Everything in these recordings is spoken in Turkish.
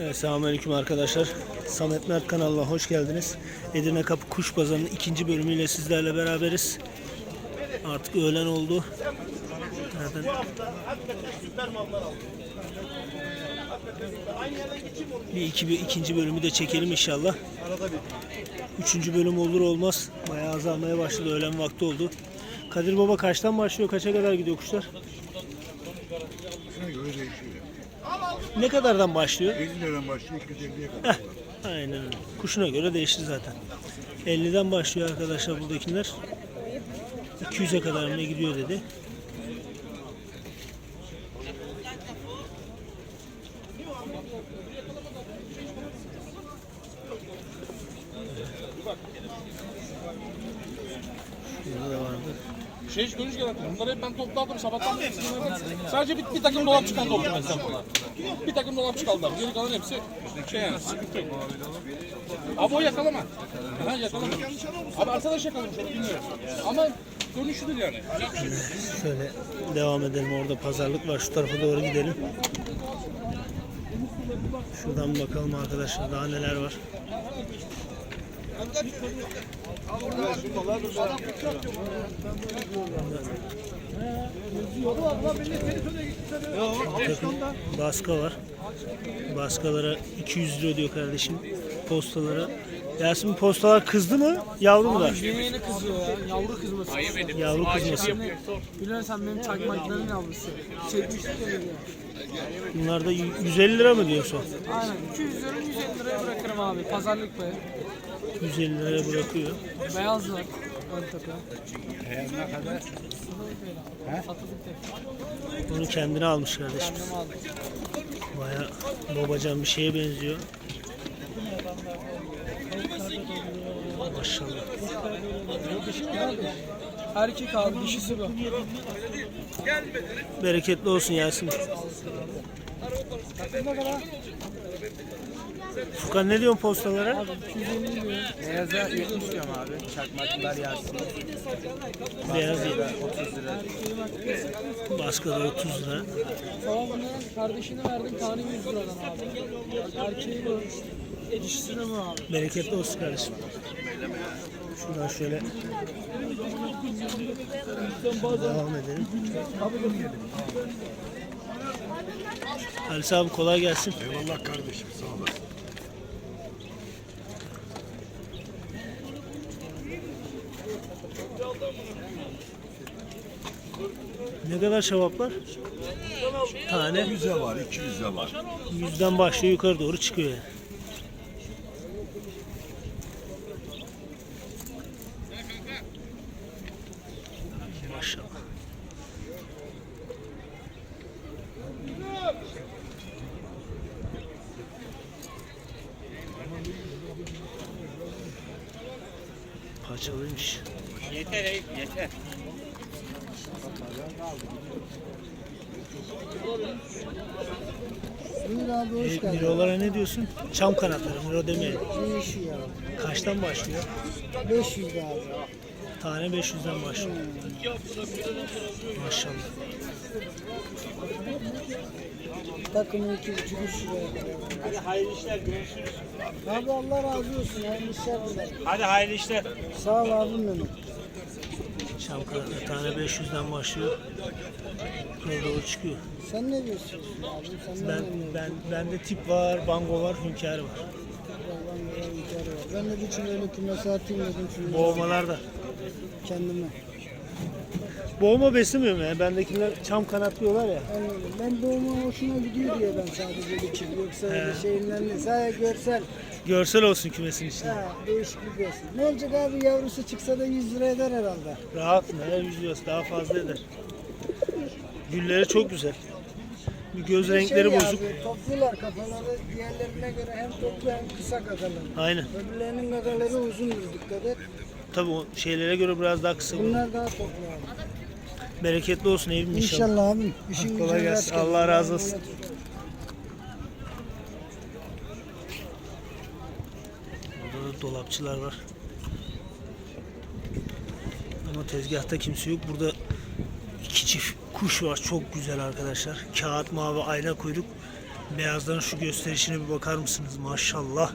Evet, Selamünaleyküm arkadaşlar. Samet Mert kanalına hoş geldiniz. Edirne Kapı Kuş Pazarı'nın ikinci bölümüyle sizlerle beraberiz. Artık öğlen oldu. Zaten bir iki bir ikinci bölümü de çekelim inşallah. Üçüncü bölüm olur olmaz. Bayağı azalmaya başladı. Öğlen vakti oldu. Kadir Baba kaçtan başlıyor? Kaça kadar gidiyor kuşlar? Ne kadardan başlıyor? 50 liradan başlıyor 250'ye kadar. Aynen öyle. Kuşuna göre değişti zaten. 50'den başlıyor arkadaşlar buradakiler. 200'e kadar ne gidiyor dedi. Şey hiç görüş yok. Bunları hep ben topladım sabahtan beri. Sadece bir, bir takım dolapçı kaldı orada mesela. Bir takım dolapçı kaldı. Geri kalan hepsi şey yani sıkıntı. Abi o yakalama. Ha yakalama. Abi arkadaş yakalamış onu bilmiyorum. Ama dönüşüdür yani. Şöyle devam edelim. Orada pazarlık var. Şu tarafa doğru gidelim. Şuradan bakalım arkadaşlar. Daha neler var. Baska var. Baskalara 200 lira diyor kardeşim. Postalara. Yasemin postalar kızdı mı? Yavru mu da? Yeni kızıyor ya. Yavru kızması. Yavru kızması. Bilirsen benim çakmakların yavrusu. Çekmiştik dedi. Bunlar da 150 lira mı diyorsun? Aynen. 200 lira 150 liraya bırakırım abi. Pazarlık payı. 150 liraya bırakıyor. Beyaz var. Tepe. Satılık tek. Onu kendine almış kardeşim. Baya babacan bir şeye benziyor. Maşallah. Erkek abi dişisi bu. Bereketli olsun Yasin. Furkan ne diyorsun postalara? Beyaza 70 diyorum abi. Çakmaklılar yersin. Beyaz değil. 30 lira. Baskıda 30 lira. Sonra bunların kardeşini verdim tane 100 liradan abi. Erkeği bu. Dişisi de bu abi. Bereketli olsun kardeşim. Şuradan şöyle devam edelim. Halis abi kolay gelsin. Eyvallah kardeşim sağ olasın. Ne kadar şevaplar? Tane 100'e var 200'e var. yüzden başlıyor yukarı doğru çıkıyor yani. Maşallah. Parçalıymış. Buyur abi hoş E, geldin. mirolara ne diyorsun? Çam kanatları, miro demeyelim. Ne işi ya? Kaçtan başlıyor? 500 de abi. Tane 500'den başlıyor. Maşallah. Takımı 2,5 3 liraya kadar. Hadi hayırlı işler görüşürüz. Abi Allah razı olsun. Hayırlı işler. Hadi hayırlı işler. Sağ ol abim benim. Kanatları tane 500'den başlıyor. Yukarı doğru çıkıyor. Sen ne diyorsun abi? Sen ne Ben, anlıyorsun? ben, bende tip var, bango var, hünkâr var. Ben de çift öyle kümesi atayım dedim şimdi Boğmalar da. kendime. Boğma beslemiyorum yani. Bendekiler çam kanat diyorlar ya. Anladım. Ben doğuma hoşuma gidiyor diye ben sadece bir çift. Yoksa öyle şeyinden değil. Sadece görsel. Görsel olsun kümesin içinde. Ha, değişiklik olsun. Ne olacak abi yavrusu çıksa da 100 lira eder herhalde. Rahat mı? Her yüzüyoruz. Daha fazla eder. Gülleri çok güzel. Bir göz renkleri Şey bozuk. Abi, toplular kafaları diğerlerine göre hem toplu hem kısa kakalı. Aynen. Öbürlerinin kakaları uzundur dikkat et. Tabii o şeylere göre biraz daha kısa. bunlar. Bunlar daha toplu abi. Bereketli olsun evim inşallah. İnşallah abim. İşin Kolay gelsin. Allah razı olsun. Dolapçılar var. Ama tezgahta kimse yok. Burada iki çift kuş var. Çok güzel arkadaşlar. Kağıt mavi ayna kuyruk. Beyazların şu gösterişine bir bakar mısınız? Maşallah.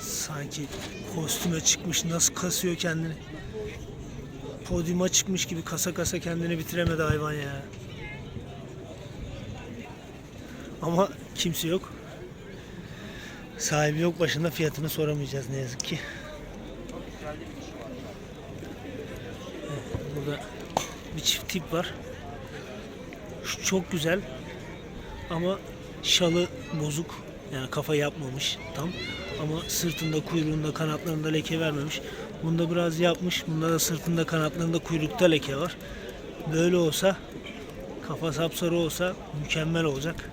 Sanki kostüme çıkmış nasıl kasıyor kendini. Podyuma çıkmış gibi kasa kasa kendini bitiremedi hayvan ya. Ama kimse yok. Sahibi yok başında fiyatını soramayacağız ne yazık ki. Burada bir çift tip var. Şu çok güzel ama şalı bozuk. Yani kafa yapmamış tam. Ama sırtında, kuyruğunda, kanatlarında leke vermemiş. Bunda biraz yapmış. Bunda da sırtında, kanatlarında, kuyrukta leke var. Böyle olsa, kafa sapsarı olsa mükemmel olacak.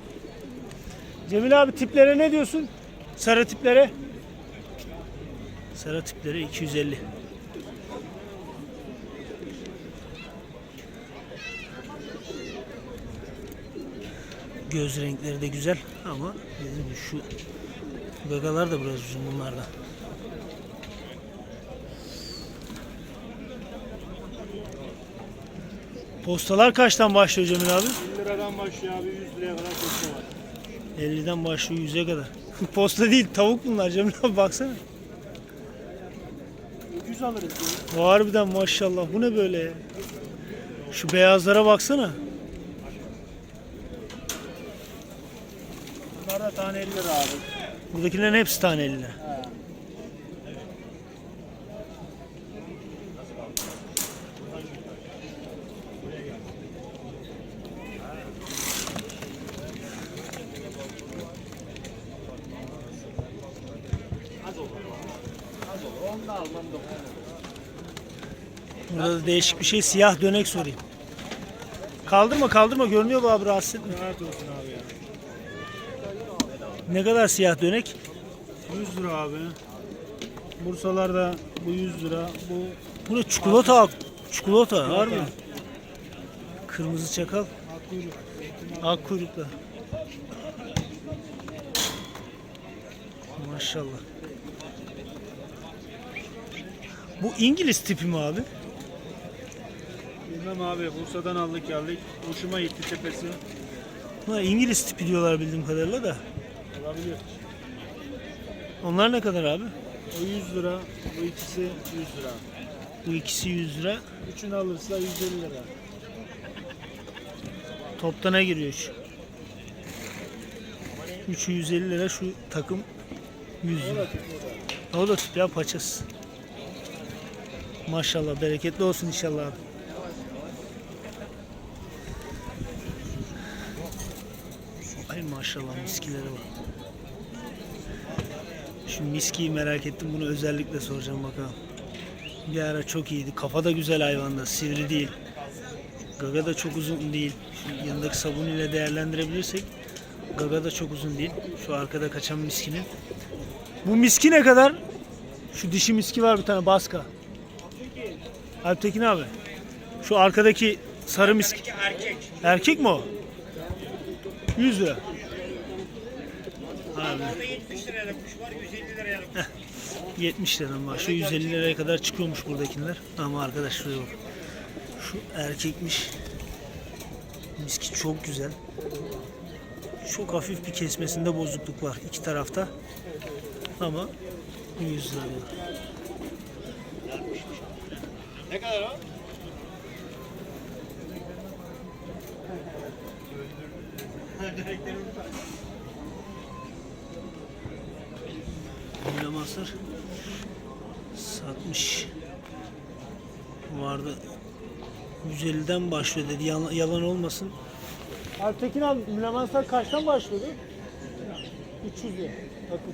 Cemil abi tiplere ne diyorsun? Sarı tiplere? Sarı tiplere 250. Göz renkleri de güzel ama şu gagalar da biraz uzun bunlarda. Postalar kaçtan başlıyor Cemil abi? 1 liradan başlıyor abi 100 liraya kadar posta var. 50'den başlıyor 100'e kadar. Posta değil tavuk bunlar Cemil abi baksana. 100 alırız. Harbiden maşallah bu ne böyle ya? Şu beyazlara baksana. Bunlar da tane 50 lira abi. Buradakilerin hepsi tane 50 lira. Burada da değişik bir şey siyah dönek sorayım. Kaldırma kaldırma görünüyor bu abi rahatsız etme. Rahat olsun abi ya. Ne kadar siyah dönek? 100 lira abi. Bursalarda bu 100 lira. Bu Bu ne çikolata çikolata var mı? Kırmızı çakal, akkuyruk. ak kuyruklu. Maşallah. Bu İngiliz tipi mi abi? Bilmem abi Bursa'dan aldık geldik. Hoşuma gitti tepesi. Ha, İngiliz tipi diyorlar bildiğim kadarıyla da. Olabilir. Onlar ne kadar abi? O 100 lira. Bu ikisi 100 lira. Bu ikisi 100 lira. Üçünü alırsa 150 lira. Topta ne giriyor üç? Üçü 150 lira şu takım 100 lira. O da tip ya paçası. Maşallah bereketli olsun inşallah. Ay maşallah miskilere bak. Şu miskiyi merak ettim bunu özellikle soracağım bakalım. Bir ara çok iyiydi. Kafa da güzel hayvanda. Sivri değil. Gaga da çok uzun değil. Şu yanındaki sabun ile değerlendirebilirsek Gaga da çok uzun değil. Şu arkada kaçan miskinin. Bu miski ne kadar? Şu dişi miski var bir tane Baska. Alptekin abi. Şu arkadaki sarı miski. Erkek. Erkek mi o? 100 lira. Abi. 70 liradan başlıyor. 150 liraya kadar çıkıyormuş buradakiler. Ama arkadaş şuraya bak. Şu erkekmiş. Miski çok güzel. Çok hafif bir kesmesinde bozukluk var iki tarafta. Ama 100 lira diyor. Böyle masır satmış vardı 150'den başlıyor dedi yalan, yalan olmasın. Alptekin abi Mülemanslar kaçtan başlıyordu? 300 lira. Bakın.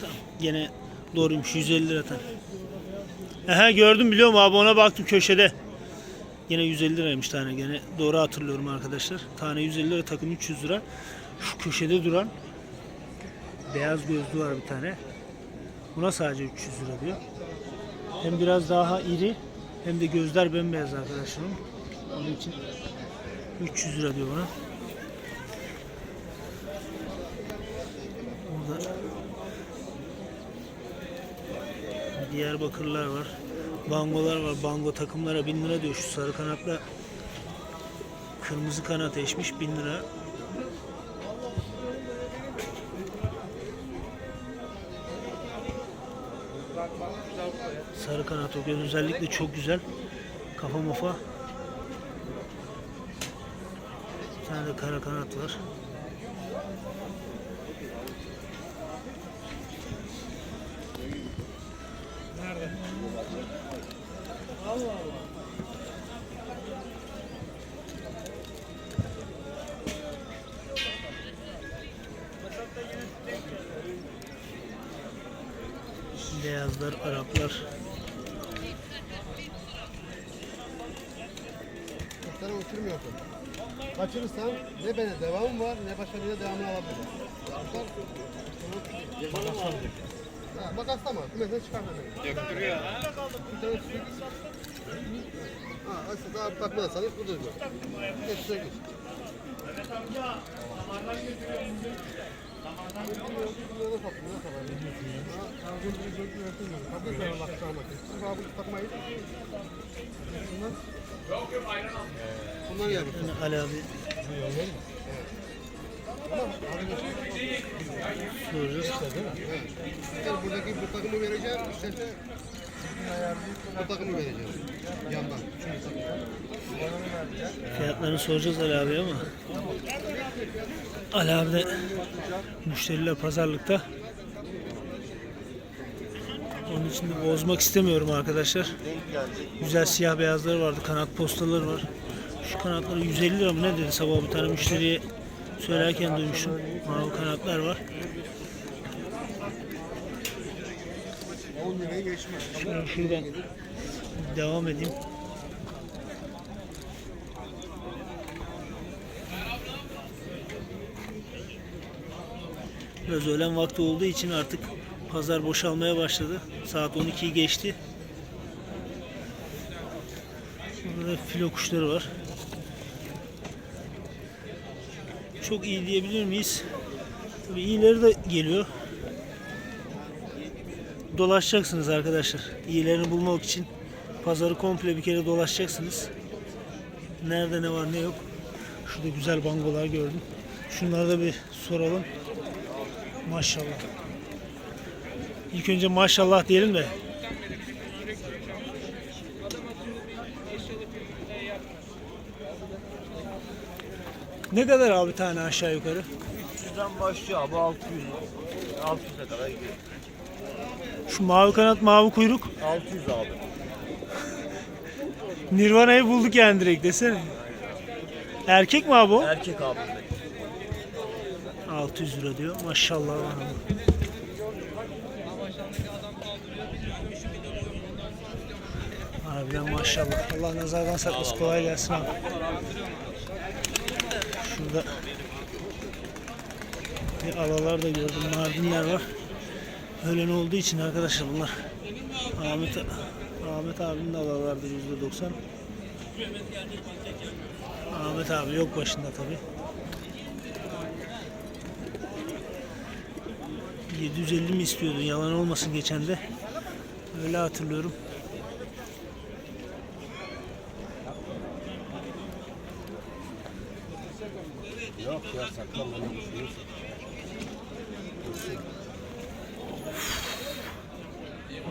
Tamam. Gene doğruymuş 150 lira tane. Aha gördüm biliyorum abi ona baktım köşede. Yine 150 liraymış tane gene doğru hatırlıyorum arkadaşlar. Tane 150 lira takım 300 lira. Şu köşede duran beyaz gözlü var bir tane. Buna sadece 300 lira diyor. Hem biraz daha iri hem de gözler bembeyaz arkadaşlarım. Onun için 300 lira diyor buna. Burada Diyarbakırlar var. Bangolar var. Bango takımlara 1000 lira diyor. Şu sarı kanatla Kırmızı kanat eşmiş 1000 lira. Sarı kanat o göz özellikle çok güzel. Kafa mafa. Bir tane de kara kanat var. Kaçırırsan ne bana devam var ne başarıya devamını alabilirsin. Kuşlar Ha, makaslama. Kümesinden çıkar beni. Döktürüyor ha. Bir tane süt. Ha, aslında daha bakmazsanız bu da bu. Hepsine geç. Bunları soktum, ne kadar? Ha, kavga Fiyatlarını soracağız Ali abi ama Ali abi de müşteriler pazarlıkta. Onun için de bozmak istemiyorum arkadaşlar. Güzel siyah beyazları vardı. Kanat postaları var. Şu kanatları 150 lira mı ne dedi sabah bir tane müşteriye söylerken duymuştum. Mavi kanatlar var. 10 liraya geçmiş. Şuradan, şuradan devam edeyim. Biraz öğlen vakti olduğu için artık pazar boşalmaya başladı. Saat 12'yi geçti. Burada da filo kuşları var. Çok iyi diyebilir miyiz? Tabii iyileri de geliyor dolaşacaksınız arkadaşlar. İyilerini bulmak için pazarı komple bir kere dolaşacaksınız. Nerede ne var ne yok. Şurada güzel bangolar gördüm. Şunları da bir soralım. Maşallah. İlk önce maşallah diyelim de. Ne kadar abi tane aşağı yukarı? 300'den başlıyor abi 600 600'e kadar gidiyor. Şu mavi kanat mavi kuyruk 600 abi. Nirvana'yı bulduk yani direkt desene. Erkek mi abi o? Erkek abi. 600 lira diyor. Maşallah var ama. Maşallah. Allah nazardan saklasın. Kolay gelsin abi. Şurada bir alalar da gördüm. Mardinler var. Öğlen olduğu için arkadaşlar bunlar. Ahmet Ahmet abinin de alalardır %90. Ahmet abi yok başında tabii. 750 mi istiyordun? Yalan olmasın geçen de. Öyle hatırlıyorum. Yok ya saklama.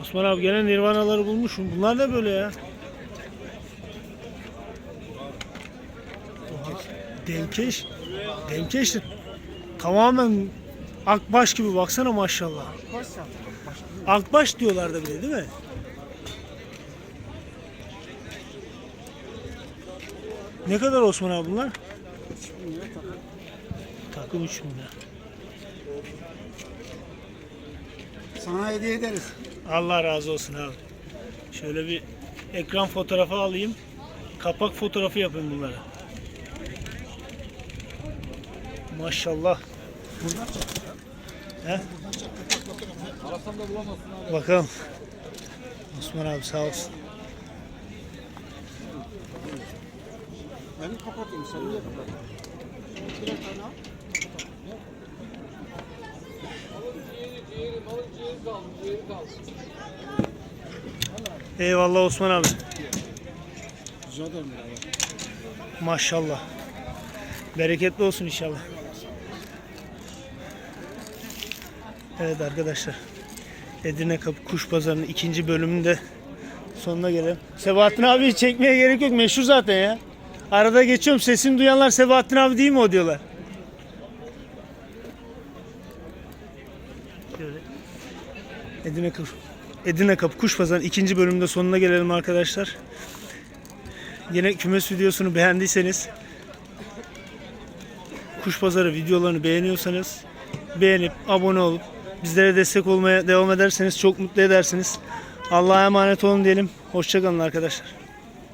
Osman abi gene Nirvanaları bulmuşum. Bunlar da böyle ya. Demkeş. Demkeş de tamamen akbaş gibi baksana maşallah. Akbaş diyorlar da bir de değil mi? Ne kadar Osman abi bunlar? Takım 3 bin lira. Sana hediye ederiz. Allah razı olsun abi. Şöyle bir ekran fotoğrafı alayım. Kapak fotoğrafı yapayım bunlara. Maşallah. He? Bakalım. Osman abi sağ olsun. Ben kapatayım sen niye? Eyvallah Osman abi. Maşallah. Bereketli olsun inşallah. Evet arkadaşlar. Edirne Kapı Kuş Pazarı'nın ikinci bölümünde sonuna gelelim. Sebahattin abi çekmeye gerek yok. Meşhur zaten ya. Arada geçiyorum. Sesini duyanlar Sebahattin abi değil mi o diyorlar. Şöyle. Edirne Kapı, Edirne Kapı Kuş Pazarı'nın ikinci bölümünde sonuna gelelim arkadaşlar. Yine kümes videosunu beğendiyseniz Kuş Pazarı videolarını beğeniyorsanız beğenip abone olup bizlere destek olmaya devam ederseniz çok mutlu edersiniz. Allah'a emanet olun diyelim. Hoşçakalın arkadaşlar.